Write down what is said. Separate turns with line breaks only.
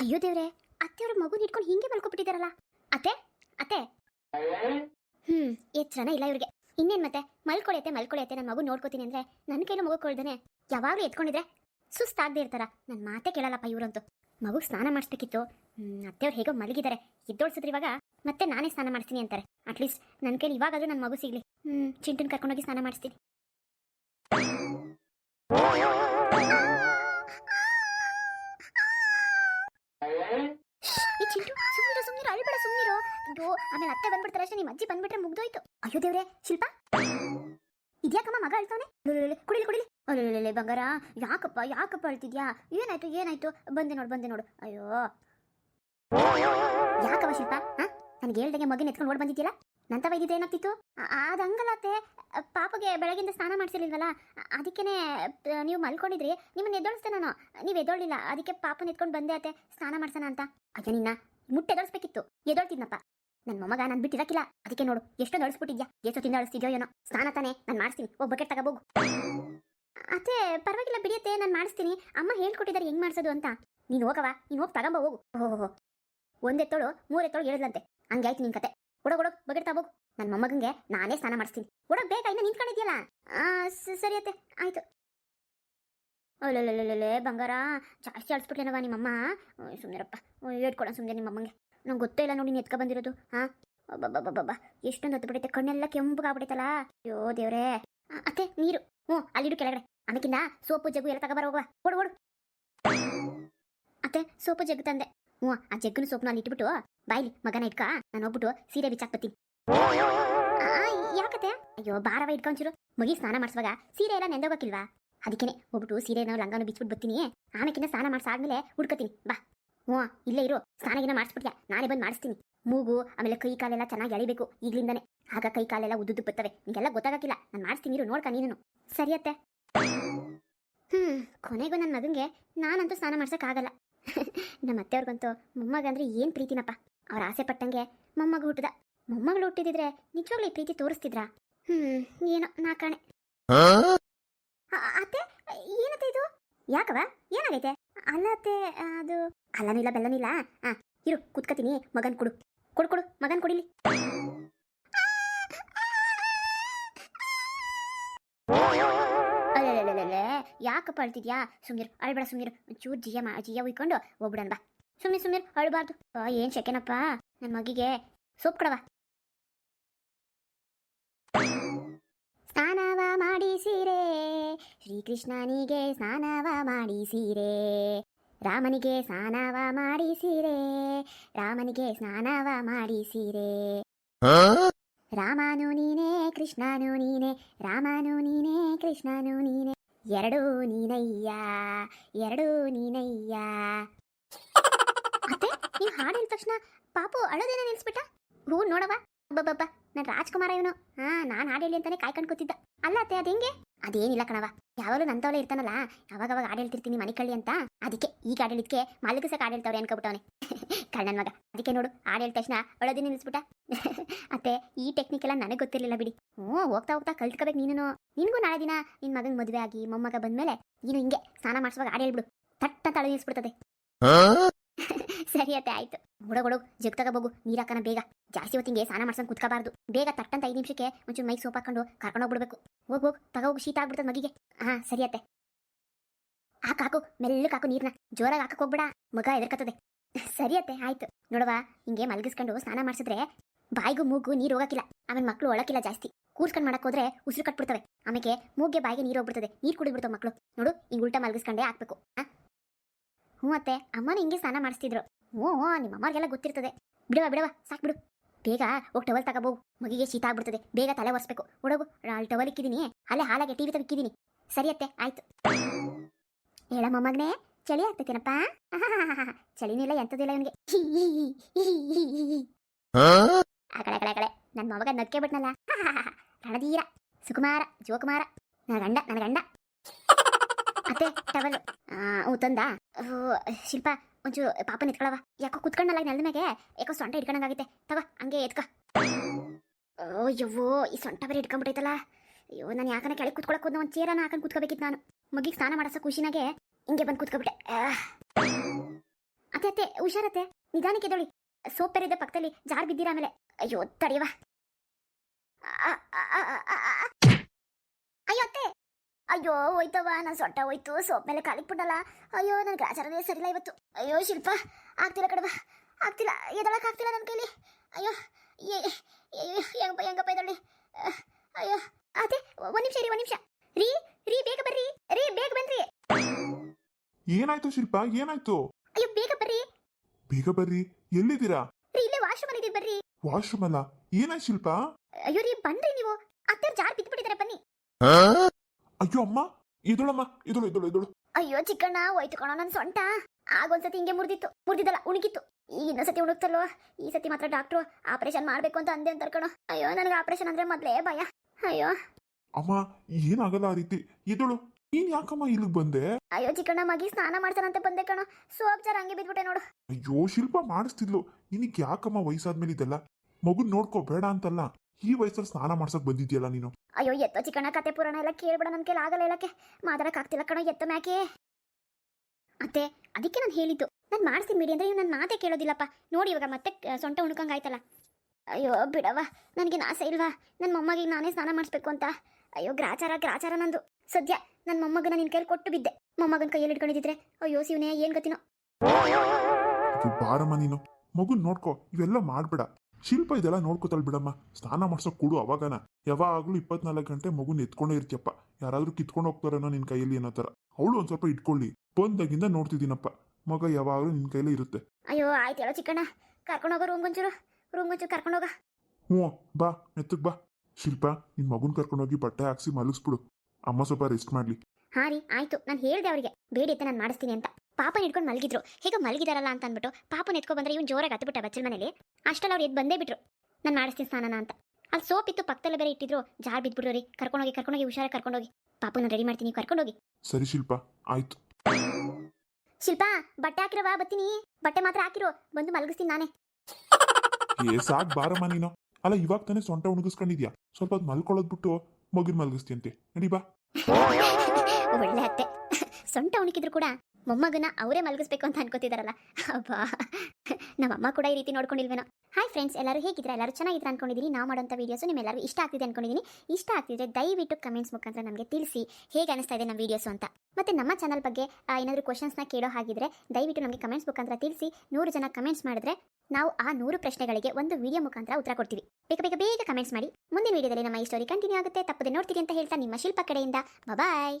ಅಯ್ಯೋ ದೇವ್ರೆ, ಅತ್ತೆಯವ್ರ ಮಗು ಇಟ್ಕೊಂಡು ಹಿಂಗೆ ಮಲ್ಕೊಬಿಟ್ಟಿದಾರಲ್ಲ. ಅತ್ತೆ ಅತ್ತೆ. ಹ್ಮ್, ಎಚ್ಚರನ ಇಲ್ಲ ಇವ್ರಿಗೆ. ಇನ್ನೇನ್ ಮತ್ತೆ? ಮಲ್ಕೊಳೆತ್ತೆ ಮಲ್ಕೊಳೆತ್ತೆ ನನ್ನ ಮಗು ನೋಡ್ಕೋತೀನಿ ಅಂದ್ರೆ ನನ್ನ ಕೈಲಿ ಮಗು ಕೊಳ್ದೇನೆ. ಯಾವಾಗ್ಲೂ ಎತ್ಕೊಂಡಿದ್ರೆ ಸುಸ್ತಾಗದೆ ಇರ್ತಾರ. ನನ್ನ ಮಾತೇ ಕೇಳಲ್ಲಪ್ಪ ಇವ್ರಂತೂ. ಮಗು ಸ್ನಾನ ಮಾಡಿಸ್ಬೇಕಿತ್ತು. ಅತ್ತೆಯವ್ರು ಹೇಗೋ ಮಲಗಿದ್ದಾರೆ ಎದ್ದೋಳ್ಸಿದ್ರೆ ಇವಾಗ ಮತ್ತೆ ನಾನೇ ಸ್ನಾನ ಮಾಡ್ತೀನಿ ಅಂತಾರೆ. ಅಟ್ಲೀಸ್ಟ್ ನನ್ನ ಕೈಲಿ ಇವಾಗಾದ್ರೂ ನನ್ನ ಮಗು ಸಿಗ್ಲಿ. ಹ್ಮ್, ಚಿಂಟನ್ ಕರ್ಕೊಂಡೋಗಿ ಸ್ನಾನ ಮಾಡಿಸ್ತೀನಿ. ಅತ್ತೆ ಬಂದ್ಬಿಡ್ತಾರೆ ಅಷ್ಟೇ ನಿಮ್ಮ ಅಜ್ಜಿ ಬಂದ್ಬಿಟ್ರೆ ಮುಗ್ದೋಯ್ತು. ಅಯ್ಯೋ ದೇವ್ರೆ, ಶಿಲ್ಪ? ಇದ್ಯಾಕಮ್ಮ ಮಗ ಅಳ್ತಾನೆ ಕುಡಿಲಿ ಕುಡಿಲಿ. ಅಲ್ಲೇ ಬಂಗಾರ, ಯಾಕಪ್ಪ ಯಾಕಪ್ಪ ಅಳ್ತಿದ್ಯಾ? ಏನಾಯ್ತು ಏನಾಯ್ತು? ಬಂದೆ ನೋಡು ಬಂದೆ ನೋಡು. ಅಯ್ಯೋ. ಯಾಕವ ಶಿಲ್ಪ? ಹಾ? ನನಗೆ ಹೇಳ್ದಂಗೆ ಮಗನ ಎತ್ಕೊಂಡು ಓಡ್ ಬಂದಿದ್ಯಲ್ಲ ನಂತ ವೈದ್ಯದ ಏನಾಗ್ತಿತ್ತು? ಅದು ಪಾಪಗೆ ಬೆಳಗಿಂದ ಸ್ನಾನ ಮಾಡಿಸಿರ್ಲಿಲ್ವಲ್ಲ? ಅದಕ್ಕೇನೆ ನೀವು ಮಲ್ಕೊಂಡಿದ್ರಿ. ನಿಮ್ಮನ್ನ ಎದ್ದೊಳಿಸ್ದೆ ನಾನು. ನೀವು ಎದ್ದೊಳ್ಳಿಲ್ಲ ಅದಕ್ಕೆ ಪಾಪನ ಎತ್ಕೊಂಡು ಬಂದೆ ಅತ್ತೆ. ಸ್ನಾನ ಮಾಡ್ಸೋಣ ಅಂತ. ಅಯ್ಯ, ನಿನ್ನ ಮುಟ್ಟೆ ಎದೊಳಿಸ್ಬೇಕಿತ್ತು ಎದೊಳ್ತಿದ್ನಪ್ಪ ನನ್ನ ಮೊಮ್ಮಗ ನಾನು ಬಿಟ್ಟಿರಕ್ಕಿಲ್ಲ. ಅದಕ್ಕೆ ನೋಡು ಎಷ್ಟು ಅಳಿಸ್ಬಿಟ್ಟಿದ್ಯಾ? ಎಷ್ಟು ತಿಂದ ಅಳಿಸ್ತಿದ್ಯೋ ಏನೋ. ಸ್ನಾನ ತಾನೆ, ನಾನು ಮಾಡಿಸ್ತೀನಿ. ಒಬ್ಬ ಬಕೆಟ್ ತಗೋಬೋಗು ಅತ್ತೆ, ಪರವಾಗಿಲ್ಲ ಬಿಡಿಯತ್ತೆ ನಾನು ಮಾಡಿಸ್ತೀನಿ. ಅಮ್ಮ ಹೇಳ್ಕೊಟ್ಟಿದ್ದಾರೆ ಹೆಂಗ್ ಮಾಡಿಸೋದು ಅಂತ. ನೀನು ಹೋಗವ ನೀನು ಹೋಗಿ ತಗೊಂಬ, ಹೋಗು. ಓಹೋ ಒಂದೆತ್ತೋಳು ಮೂರೆತ್ತೋಳು ಹಂಗೆ ಆಯ್ತು ನಿನ್ ಕತೆ. ಒಡಗ್ ಬಕೆಟ್ ತಗೋಗು ನನ್ನ ಮೊಮ್ಮಗಂಗೆ ನಾನೇ ಸ್ನಾನ ಮಾಡಿಸ್ತೀನಿ. ಒಡಗ್ ಬೇಗ ಇನ್ನ ನಿಂತ್ಕೊಂಡಿದ್ಯಲ್ಲ? ಸರಿ ಅತ್ತೆ, ಆಯ್ತು. ಅಲ್ಲಲ್ಲಲ್ಲೇ ಬಂಗಾರ. ಜಾಸ್ತಿ ಅಳಿಸ್ಬಿಟ್ಲೇನವ ನಿಮ್ಮಮ್ಮ. ಸುಮ್ಮನಿರಪ್ಪ ಹೇಳ್ಕೊಡ ಸುಮ್ಮನೆ ನಿಮ್ಮಮ್ಮಂಗೆ. ನಂಗೆ ಗೊತ್ತೇ ಇಲ್ಲ ನೋಡಿ ನೀನು ಎತ್ಕೊ ಬಂದಿರೋದು. ಹಾಂ? ಅಬ್ಬಬ್ಬಬ್ಬಬ್ಬ. ಎಷ್ಟೊಂದು ಹತ್ತು ಬಿಡೈತೆ. ಕಣ್ಣೆಲ್ಲ ಕೆಂಪಗಾಗ್ಬಿಡೈತಲ್ಲ ಅಯ್ಯೋ ದೇವ್ರೇ. ಅತ್ತೆ, ನೀರು. ಹ್ಞೂ, ಅಲ್ಲಿಡು ಕೆಳಗಡೆ. ಅದಕ್ಕಿಂತ ಸೋಪು, ಜಗ್ಗು ಎಲ್ಲ ತಗೊಬಾರ ಹೋಗುವ ಓಡು ಓಡು. ಅತ್ತೆ, ಸೋಪು, ಜಗ್ಗು ತಂದೆ. ಹ್ಞೂ, ಆ ಜಗ್ಗನ ಸೋಪ್ನ ಅಲ್ಲಿ ಇಟ್ಬಿಟ್ಟು ಬಾಯ್ಲಿ ಮಗನ ಇಟ್ಕ. ನಾನು ಹೋಗ್ಬಿಟ್ಟು ಸೀರೆ ಬಿಚ್ಚಾಕ್ಬತ್ತೀನಿ ಯಾಕತ್ತೆ? ಅಯ್ಯೋ ಬಾರವ ಇಟ್ಕೊಂಚಿರು ಮಗಿ ಸ್ನಾನ ಮಾಡಿಸುವಾಗ ಸೀರೆ ಎಲ್ಲ ನೆಂದೋಗಕ್ಕಿಲ್ವಾ ಅದಕ್ಕೇನೆ ಹೋಗ್ಬಿಟ್ಟು ಸೀರೆ ಲಂಗನೂ ಬಿಚ್ಬಿಟ್ಟು ಬರ್ತೀನಿ. ಆಮೇಕಿಂತ ಸ್ನಾನ ಮಾಡ್ಸಾದ್ಮೇಲೆ ಹುಡ್ಕೋತೀನಿ ಬಾ. ಹ್ಞೂ ಇಲ್ಲೇ ಇರು. ಸ್ನಾನಗಿನ ಮಾಡಿಸ್ಬಿಟ್ಯಾ ನಾನೇ ಬಂದು ಮಾಡಿಸ್ತೀನಿ. ಮೂಗು ಆಮೇಲೆ ಕೈ ಕಾಲೆಲ್ಲ ಚೆನ್ನಾಗಿ ಎಳಿಬೇಕು ಈಗ್ಲಿಂದಾನೆ. ಆಗ ಕೈ ಕಾಲೆಲ್ಲ ಉದ್ದುದ್ದು ಬರ್ತವೆ. ನಿಂಗೆಲ್ಲ ಗೊತ್ತಾಗಕ್ಕಿಲ್ಲ. ನಾನು ಮಾಡಿಸ್ತೀನಿ ಇರು ನೋಡ್ಕ ನೀನು ಸರಿಯತ್ತೆ ಹ್ಮ್ ಕೊನೆಗೂ ನನ್ನ ಮಗಂಗೆ ನಾನಂತೂ ಸ್ನಾನ ಮಾಡ್ಸೋಕ್ಕಾಗಲ್ಲ ನಮ್ಮ ಅತ್ತೆಯವ್ರಿಗಂತೂ ಮೊಮ್ಮಗ ಅಂದ್ರೆ ಏನ್ ಪ್ರೀತಿನಪ್ಪ. ಅವ್ರ ಆಸೆ ಪಟ್ಟಂಗೆ ಮೊಮ್ಮಗ ಹುಟ್ಟದ. ಮೊಮ್ಮಗಳು ಹುಟ್ಟಿದಿದ್ರೆ ನಿಜವಾಗ್ಲೂ ಈ ಪ್ರೀತಿ ತೋರಿಸ್ತಿದ್ರಾ? ಹ್ಮ್ ಏನೋ ನಾ ಕಾಣೆ ಅತ್ತೆ ಏನತ್ತೆ ಇದು? ಯಾಕವ ಏನಾಗೈತೆ? ಅಲ್ಲ ಅತ್ತೆ ಅದು ಅಲ್ಲನಿಲ್ಲ ಬೆಲ್ಲನಿಲ್ಲ ಆ, ಇರು, ಕುತ್ಕತೀನಿ, ಮಗನ್ ಕೊಡು. ಕೊಡು ಕೊಡು, ಮಗನ್ ಕೊಡಿಲಿ. ಯಾಕೆ ಯಾಕಪ್ಪ ಅಳ್ತಿದ್ಯಾ? ಸುಮ್ನಿರು, ಅಳ್ಬೇಡ ಸುಮ್ನಿರು. ಒಂಚೂರು ಜಿಯ ಮಾ, ಜಿಯ ಉಯ್ಕೊಂಡು ಹೋಗ್ಬಿಡನ್ ಬಾ. ಸುಮ್ಮನೆ ಸುಮ್ಮನೆ ಅಳ್ಬಾರ್ದು. ಏನ್ ಶೆಕೆನಪ್ಪ? ನನ್ನ ಮಗಿಗೆ ಸೋಪ್ ಕೊಡವ ಸ್ನಾನವ ಮಾಡಿಸಿರೆ. ಶ್ರೀಕೃಷ್ಣನಿಗೆ ಸ್ನಾನವ ಮಾಡಿಸಿರೆ. ರಾಮನಿಗೆ ಸ್ನಾನವ ಮಾಡಿಸಿರೆ. ರಾಮನಿಗೆ ಸ್ನಾನವ ಮಾಡಿಸಿರೆ. ರಾಮನು ನೀನೇ ಕೃಷ್ಣನು ನೀನೇ ರಾಮನು ನೀನೇ ಕೃಷ್ಣನು ನೀನೇ. ಎರಡೂ ನೀನಯ್ಯ ಎರಡು ನೀನಯ್ಯ. ಹಾಡಿದ ನೀವು ತಕ್ಷಣ ಪಾಪು ಅಳೋದೇನ ನಿಲ್ಸ್ಬಿಟ್ಟ? ಹೂ ನೋಡವ ಬಬ್ಬಬ್ಬ ನಾನು ರಾಜ್ಕುಮಾರ ಇವನು. ಹಾ, ನಾನು ಹಾಡು ಹೇಳಿ ಅಂತಾನೆ ಕಾಯ್ಕೊಂಡು ಕೂತಿದ್ದ. ಅಲ್ಲ ಅತ್ತೆ ಅದು ಹೆಂಗೆ ಅದೇನಿಲ್ಲ ಕಣವ ಯಾವಾಗಲೂ ನಂತವಳೆ ಇರ್ತಾನಲ್ಲ. ಅವಾಗ ಹಾಡು ಹೇಳ್ತಿರ್ತೀನಿ ಮನೆ ಕಳ್ಳಿ ಅಂತ. ಅದಕ್ಕೆ ಈಗ ಹಾಡು ಹೇಳಿದ್ಕೆ ಮಾಲಕಸಕ್ಕೆ ಹಾಡು ಹೇಳ್ತಾವ್ರೆ ಅನ್ಕೊಬಿಟ್ಟವನೆ. ಕಣ್ಣನ್ ಮಗ. ಅದಕ್ಕೆ ನೋಡು ಹಾಡು ತಕ್ಷಣ ಒಳದಿ ನಿಲ್ಲಿಸ್ಬಿಟ್ಟ. ಅತ್ತೆ, ಈ ಟೆಕ್ನಿಕ್ ಎಲ್ಲ ನನಗೆ ಗೊತ್ತಿರಲಿಲ್ಲ ಬಿಡಿ. ಹ್ಞೂ, ಹೋಗ್ತಾ ಹೋಗ್ತಾ ಕಲ್ತ್ಕೋಬೇಕು ನೀನು ನಿನಗೂ ನಾಳೆ ದಿನ ನಿನ್ನ ಮಗನ ಮದುವೆ ಆಗಿ ಮೊಮ್ಮಗ ಬಂದ್ಮೇಲೆ ನೀನು ಹಿಂಗೆ ಸ್ನಾನ ಮಾಡಿಸುವಾಗ ಹಾಡು ಹೇಳ್ಬಿಡು ತಟ್ಟ ತಳ ನಿಲ್ಲಿಸ್ಬಿಡ್ತದೆ ಸರಿ ಅತ್ತೆ, ಆಯ್ತು. ಹುಡುಗ ಜಗ್ ಹೋಗು ನೀರ್ ಹಾಕನ ಬೇಗ. ಜಾಸ್ತಿ ಹೊತ್ತಿಗೆ ಸ್ನಾನ ಮಾಡ್ಸಂಗ್ ಕುತ್ಕೋಬಾರ್ದು. ಬೇಗ ತಟ್ಟಂತ ಐದು ನಿಮಿಷಕ್ಕೆ ಒಂಚೂರು ಮೈಗೆ ಸೋಪ್ ಹಾಕೊಂಡು ಕರ್ಕೊಂಡು ಹೋಗ್ಬಿಡ್ಬೇಕು. ಹೋಗ್ ಹೋಗ್ ತಗೋಗು ಶೀತ ಆಗ್ಬಿಡ್ತದೆ ಮಗಿಗೆ. ಹಾ, ಸರಿ ಅತ್ತೆ. ಹಾಕು ಹಾಕು ಮೆಲ್ಲಕ್ಕೆ ಹಾಕು ನೀರ್ನ. ಜೋರಾಗಿ ಹಾಕಕ್ ಹೋಗ್ಬೇಡ. ಮಗ ಎದರ್ಕತ್ತದೆ ಸರಿ ಅತ್ತೆ, ಆಯ್ತು. ನೋಡವಾ, ಹಿಂಗೆ ಮಲಗಿಸ್ಕೊಂಡು ಸ್ನಾನ ಮಾಡಿಸಿದ್ರೆ ಬಾಯಿಗೂ ಮೂಗು ನೀರು ಹೋಗಕ್ಕಿಲ್ಲ. ಆಮೇಲೆ ಮಕ್ಕಳು ಒಳಕ್ಕಿಲ್ಲ ಜಾಸ್ತಿ. ಕೂರ್ಸ್ಕೊಂಡು ಮಾಡಕ್ ಹೋದ್ರೆ ಉಸಿರು ಕಟ್ಬಿಡ್ತವೆ. ಆಮೇಲೆ ಮೂಗ್ಗೆ ಬಾಯಿಗೆ ನೀರು ಹೋಗ್ಬಿಡ್ತದೆ. ನೀರು ಕುಡಿದ್ಬಿಡ್ತಾವೆ ಮಕ್ಕಳು ನೋಡು, ಹಿಂಗ್ ಉಲ್ಟಾ ಮಲಗಿಸ್ಕೊಂಡೇ ಹಾಕ್ಬೇಕು? ಹ್ಞೂ ಅತ್ತೆ ಅಮ್ಮನ ಹಿಂಗೆ ಸ್ನಾನ ಮಾಡಿಸ್ತಿದ್ರು. ಓ ಹ್ಞೂ ನಿಮ್ಮ ಅಮ್ಮರಿಗೆಲ್ಲ ಗೊತ್ತಿರ್ತದೆ. ಬಿಡವಾ ಬಿಡವ ಸಾಕು ಬಿಡು. ಬೇಗ ಹೋಗಿ ಟವಲ್ ತಗೋಬೋ. ಮಗಿಗೆ ಶೀತ ಆಗ್ಬಿಡ್ತದೆ ಬೇಗ ತಲೆ ಒರೆಸ್ಬೇಕು. ಹುಡುಗು ಅಲ್ಲಿ ಟವಲ್ ಇಕ್ಕಿದ್ದೀನಿ ಅಲ್ಲೇ ಹಾಲಾಗೆ ಟಿವಿ ತಂದಿಕ್ಕಿದ್ದೀನಿ ಸರಿ ಅತ್ತೆ ಆಯ್ತು. ಹೇಳ ಮೊಮ್ಮಗನೇ ಚಳಿ ಆಗ್ತೈತೇನಪ್ಪ? ಚಳಿನಿಲ್ಲ ಎಂಥದಿಲ್ಲ ಇವನಿಗೆ. ಆ ಕಡೆ ಕಡೆ ಕಡೆ. ನನ್ನ ಮೊಮ್ಮಗ ನಕ್ಕೆ ಬಿಟ್ನಲ್ಲ. ರಣಧೀರ ಸುಕುಮಾರ ಜೋಕುಮಾರ ನನ್ನ ಗಂಡ ನನ್ನ ಗಂಡ. ಅತ್ತೆ ಟವಲ್ ಹ್ಞೂ ತಂದ? ಶಿಲ್ಪ, ಒಂಚೂರು ಪಾಪನ ಎತ್ಕೊಳವ ಯಾಕೋ ಕುತ್ಕೊಂಡಲ್ಲ ನೆಲದ ಮ್ಯಾಗೆ ಯಾಕೋ ಸೊಂಟ ಹಿಡ್ಕೊಂಡಂಗಾಗೈತೆ. ತಗ, ಹಂಗೆ ಎತ್ಕ. ಓ, ಯವ್ವೋ, ಈ ಸೊಂಟ ಬೇರೆ ಹಿಡ್ಕೊಂಡ್ಬಿಟ್ಟೈತಲ್ಲ ಅಯ್ಯೋ, ನಾನು ಯಾಕನ ಕೆಳಗೆ ಕುತ್ಕೊಳಕ್ ಹೋದ ಒಂದು ಚೇರನ ಹಾಕೊಂಡು ಕುತ್ಕೋಬೇಕಿತ್ತು ನಾನು. ಮಗಿಗೆ ಸ್ನಾನ ಮಾಡಿಸೋ ಖುಷಿನಾಗೆ ಹಿಂಗೆ ಬಂದು ಕುತ್ಕೊಬಿಟ್ಟೆ. ಅತ್ತೆ ಅತ್ತೆ, ಹುಷಾರತ್ತೆ. ನಿಧಾನಕ್ಕೆ ಎದೊಳಿ ಸೋಪ್ ಬೇರೆ ಪಕ್ಕದಲ್ಲಿ, ಜಾರ್ ಬಿದ್ದೀರಾ ಆಮೇಲೆ. ಅಯ್ಯೋ ತಡಿಯವ ಅಯ್ಯೋ ಹೋಯ್ತವ ನಾನು ಸೊಟ್ಟ ಹೋಯ್ತು ಸೋಪ್ ಮೇಲೆ ಕಾಲಿಗೆ ಬಿಡಲ್ಲ ಅಯ್ಯೋ ನನ್ನ ಗ್ರಾಚಾರನೇ ಸರಿಲ್ಲ ಇವತ್ತು. ಅಯ್ಯೋ ಶಿಲ್ಪ ಆಗ್ತಿಲ್ಲ ಕಡವ ಆಗ್ತಿಲ್ಲ ಎದಳಕ್ ಆಗ್ತಿಲ್ಲ ನನ್ನ ಕೈಲಿ. ಅಯ್ಯೋ ಏ ಅಯ್ಯೋ ಹೆಂಗಪ್ಪ ಹೆಂಗಪ್ಪ ಎದಳಿ ಅಯ್ಯೋ ಅದೇ ಒಂದ್ ನಿಮಿಷ ರೀ ಒಂದ್ ನಿಮಿಷ. ರೀ ರೀ ಬೇಗ ಬರ್ರಿ ರೀ ಬೇಗ ಬನ್ರಿ.
ಏನಾಯ್ತು ಶಿಲ್ಪ ಏನಾಯ್ತು?
ಅಯ್ಯೋ ಬೇಗ ಬರ್ರಿ.
ಬೇಗ ಬರ್ರಿ ಎಲ್ಲಿದ್ದೀರಾ?
ರೀ ಇಲ್ಲೇ ವಾಶ್ರೂಮ್ ಇದೀವಿ ಬರ್ರಿ.
ವಾಶ್ರೂಮ್ ಅಲ್ಲ ಏನಾಯ್ತು ಶಿಲ್ಪ?
ಅಯ್ಯೋ ರೀ ಬನ್ರಿ ನೀವು. ಅತ್ತೆ ಜಾರ್ ಬಿದ್ದುಬಿಟ್ಟಿದ್ದಾರೆ ಬನ್ನಿ.
ಅಯ್ಯೋ ಅಮ್ಮ ಇದಳಮ್ಮ ಇದಳು ಇದಳು ಇದಳು
ಅಯ್ಯೋ ಚಿಕ್ಕಣ್ಣ ಹೋಯ್ತು ಕಣೋ ನನ್ನ ಸೊಂಟ. ಆಗೊಂದ್ಸತಿ ಹಿಂಗೆ ಮುರಿದಿತ್ತು ಮುರಿದಿದ್ದಲ್ಲ ಉಣಗಿತ್ತು ಈಗ ಇನ್ನೊಂದ್ಸತಿ ಉಣುಕ್ತಲ್ವ? ಈ ಸತಿ ಮಾತ್ರ ಡಾಕ್ಟ್ರು ಆಪರೇಷನ್ ಮಾಡ್ಬೇಕು ಅಂತ ಅಂದೆ ಅಂತಾರೆ ಕಣೋ. ಅಯ್ಯೋ ನನಗೆ ಆಪರೇಷನ್ ಅಂದ್ರೆ ಮೊದ್ಲೇ ಭಯ. ಅಯ್ಯೋ.
ಅಮ್ಮ ಏನಾಗಲ್ಲ ಆ ರೀತಿ. ಇದಳು ನೀನ್ ಯಾಕಮ್ಮ ಇಲ್ಲಿ ಬಂದೆ?
ಅಯ್ಯೋ ಚಿಕ್ಕಣ್ಣ ಮಗಿ ಸ್ನಾನ ಮಾಡ್ತಾರಂತೆ ಬಂದೆ ಕಣೋ. ಸೋಪ್ ಜಾರ್ ಹಂಗೆ ಬಿದ್ಬಿಟ್ಟೆ ನೋಡು.
ಅಯ್ಯೋ ಶಿಲ್ಪ ಮಾಡಿಸ್ತಿದ್ಲು. ನಿನಗೆ ಯಾಕಮ್ಮ ವಯಸ್ಸಾದ್ಮೇಲೆ ಇದೆಲ್ಲ? ಮಗು ನೋಡ್ಕೋ ಬೇಡ ಅಂತಲ್ಲ. ಈ ವಯಸ್ಸಲ್ಲಿ ಸ್ನಾನ ಮಾಡ್ಸಕ್ ಬಂದಿದ್ಯಲ್ಲ ನೀನು?
ಅಯ್ಯೋ ಎತ್ತ ಚಿಕ್ಕಣ್ಣ ಕತೆ ಪುರಾಣ ಎಲ್ಲ ಕೇಳ್ಬೇಡ ನನ್ ಕೈಲಿ ಆಗಲ್ಲ ಹೇಳಕ್ಕೆ ಮಾತಾಡಕ್ ಆಗ್ತಿಲ್ಲ ಕಣೋ ಎತ್ತ ಮ್ಯಾಕೆ. ಅತ್ತೆ ಅದಕ್ಕೆ ನಾನು ಹೇಳಿದ್ದು. ನಾನು ಮಾಡಿಸ್ತೀನಿ ಬಿಡಿ ಅಂದ್ರೆ ನನ್ ಮಾತೇ ಕೇಳೋದಿಲ್ಲಪ್ಪ. ನೋಡಿ ಇವಾಗ ಮತ್ತೆ ಸೊಂಟ ಉಣ್ಕಂಗಾಯ್ತಲ್ಲ. ಅಯ್ಯೋ ಬಿಡವ್ವ ನನಗೆ ಆಸೆ ಇಲ್ವಾ? ನನ್ ಮೊಮ್ಮಗೆ ನಾನೇ ಸ್ನಾನ ಮಾಡಿಸ್ಬೇಕು ಅಂತ. ಅಯ್ಯೋ ಗ್ರಾಚಾರ ಗ್ರಾಚಾರ ನಂದು. ಸದ್ಯ ನನ್ ಮೊಮ್ಮಗನ ನಿನ್ ಕೈಯಲ್ಲಿ ಕೊಟ್ಟು ಬಿದ್ದೆ. ಮೊಮ್ಮಗನ ಕೈಯಲ್ಲಿ ಇಟ್ಕೊಂಡಿದ್ರೆ ಅಯ್ಯೋ ಶಿವನೇ ಏನು ಗತಿನೋ.
ಬಾರಮ್ಮ ನೀನು. ಮಗು ನೋಡ್ಕೋ ಇವೆಲ್ಲ ಮಾಡ್ಬೇಡ. ಶಿಲ್ಪ ಇದೆಲ್ಲ ನೋಡ್ಕೊತಲ್ ಬಿಡಮ್ಮ. ಸ್ನಾನ ಮಾಡ್ಸೋಕೆ ಕೊಡು ಅವಾಗನ. ಯಾವಾಗಲೂ ಇಪ್ಪತ್ನಾಲ್ಕು ಗಂಟೆ ಮಗುನ ಎತ್ಕೊಂಡೇ ಇರ್ತೀಯಪ್ಪ. ಯಾರಾದರೂ ಕಿತ್ಕೊಂಡು ಹೋಗ್ತಾರೇನೋ ನಿನ್ನ ಕೈಯಲ್ಲಿ ಅನ್ನೋ ಥರ. ಅವಳು ಒಂದ್ ಸ್ವಲ್ಪ ಇಟ್ಕೊಳ್ಳಿ. ಬಂದಾಗಿಂದ ನೋಡ್ತಿದ್ದೀನಪ್ಪ. ಮಗ ಯಾವಾಗಲೂ ನಿನ್ನ ಕೈಲೇ ಇರುತ್ತೆ.
ಅಯ್ಯೋ ಆಯ್ತು ಹೇಳೋ ಚಿಕ್ಕಣ್ಣ. ಕರ್ಕೊಂಡೋಗೋ ರೂಮ್ ಒಂಚೂರು. ರೂಮ್ ಕರ್ಕೊಂಡು ಕರ್ಕೊಂಡೋಗ
ಹ್ಞೂ ಬಾ ಎತ್ತು ಬಾ. ಶಿಲ್ಪ ನಿನ್ ಮಗುನ್ ಕರ್ಕೊಂಡೋಗಿ ಬಟ್ಟೆ ಹಾಕ್ಸಿ ಮಲಗಿಸ್ಬಿಡು. ಅಮ್ಮ ಸ್ವಲ್ಪ ರೆಸ್ಟ್ ಮಾಡ್ಲಿ.
ಹಾ ರೀ ಆಯ್ತು. ನಾನು ಹೇಳಿದೆ ಅವರಿಗೆ. ಬೇಡಿ ಅಂತ ನಾನು ಮಾಡಿಸ್ತೀನಿ ಅಂತ. ಪಾಪನ ಹಿಡ್ಕೊಂಡು ಮಲಗಿದ್ರು. ಹೇಗೋ ಮಲಗಿದಾರಲ್ಲ ಅಂತ ಅಂದ್ಬಿಟ್ಟು ಪಾಪನ ಎತ್ಕೊ ಬಂದ್ರೆ ಇವ್ನು ಜೋರಾಗಿ ಹತ್ಬಿಟ್ಟ ಬಚ್ಚಲ್ ಮನೇಲಿ? ಅಷ್ಟಲ್ಲಿ ಅವ್ರು ಎದ್ದು ಬಂದೇ ಬಿಟ್ರು. ನಾನು ಮಾಡಿಸ್ತೀನಿ ಸ್ನಾನನ ಅಂತ. ಅಲ್ಲಿ ಸೋಪ್ ಇತ್ತು ಪಕ್ಕದಲ್ಲೇ ಬೇರೆ ಇಟ್ಟಿದ್ರು. ಜಾರ್ ಬಿದ್ಬಿಟ್ರು ರೀ. ಕರ್ಕೊಂಡೋಗಿ ಕರ್ಕೊಂಡೋಗಿ ಹುಷಾರಾಗಿ ಕರ್ಕೊಂಡೋಗಿ. ನಾನು ರೆಡಿ ಮಾಡ್ತೀನಿ ಕರ್ಕೊಂಡೋಗಿ.
ಸರಿ ಶಿಲ್ಪ ಆಯ್ತು.
ಶಿಲ್ಪ ಬಟ್ಟೆ ಹಾಕಿರವಾ ಬತ್ತೀನಿ ಬಟ್ಟೆ ಮಾತ್ರ ಹಾಕಿರೋ. ಬಂದು ಮಲಗಿಸ್ತೀನಿ ನಾನೇ.
ಏ ಸಾಕ್ ಬಾರಮ್ಮ ನೀನು. ಅಲ್ಲ ಇವಾಗ ತಾನೇ ಸೊಂಟ ಉಣಗಿಸ್ಕೊಂಡಿದ್ಯಾ? ಸ್ವಲ್ಪ ಅದು ಮಲ್ಕೊಳ್ಳೋದ್ ಬಿಟ್ಟು ಮಗುನ್ ಮಲಗಿಸ್ತೀಯಂತೆ. ನಡಿ ಬಾ.
ಒಳ್ಳೆ ಅತ್ತೆ. ಸೊಂಟ ಉಣಕಿದ್ರು ಕೂಡ ಮೊಮ್ಮಗನ ಅವರೇ ಮಲಗಿಸ್ಬೇಕು ಅಂತ ಅನ್ಕೋತಿದಾರಲ್ಲ. ಅಬ್ಬಾ. ನಮ್ಮಮ್ಮ ಕೂಡ ಈ ರೀತಿ ನೋಡ್ಕೊಂಡಿಲ್ವೇನೋ. ಹಾಯ್ ಫ್ರೆಂಡ್ಸ್ ಎಲ್ಲರೂ ಹೇಗಿದ್ರೆ ಎಲ್ಲರೂ ಚೆನ್ನಾಗಿದ್ರೆ ಅನ್ಕೊಂಡಿದ್ದೀನಿ ನಾವು ಮಾಡೋಂಥ ವೀಡಿಯೋಸು ನಿಮ್ಮೆಲ್ಲರೂ ಇಷ್ಟ ಆಗ್ತಿದೆ ಅನ್ಕೊಂಡಿದ್ದೀನಿ ಇಷ್ಟ ಆಗ್ತಿದ್ರೆ ದಯವಿಟ್ಟು ಕಮೆಂಟ್ಸ್ ಮುಖಾಂತರ ನಮಗೆ ತಿಳಿಸಿ. ಹೇಗೆ ಅನಿಸ್ತಾ ಇದೆ ನಮ್ಮ ವೀಡಿಯೋಸು ಅಂತ. ಮತ್ತೆ ನಮ್ಮ ಚಾನಲ್ ಬಗ್ಗೆ ಏನಾದರೂ ಕ್ವಶನ್ಸ್ನ ಕೇಳೋ ಹಾಗಿದ್ರೆ ದಯವಿಟ್ಟು ನಮಗೆ ಕಮೆಂಟ್ಸ್ ಮುಖಾಂತರ ತಿಳಿಸಿ. ನೂರು ಜನ ಕಮೆಂಟ್ಸ್ ಮಾಡಿದ್ರೆ ನಾವು ಆ ನೂರು ಪ್ರಶ್ನೆಗಳಿಗೆ ಒಂದು ವಿಡಿಯೋ ಮುಖಾಂತರ ಉತ್ತರ ಕೊಡ್ತೀವಿ. ಬೇಗ ಬೇಗ ಬೇಗ ಕಮೆಂಟ್ಸ್ ಮಾಡಿ. ಮುಂದಿನ ವೀಡಿಯೋದಲ್ಲಿ ನಮ್ಮ ಈ ಸ್ಟೋರಿ ಕಂಟಿನ್ಯೂ ಆಗುತ್ತೆ. ತಪ್ಪದೆ ನೋಡ್ತೀರಿ ಅಂತ ಹೇಳ್ತಾ ನಿಮ್ಮ ಶಿಲ್ಪ ಕಡೆಯಿಂದ. ಬಾಯ್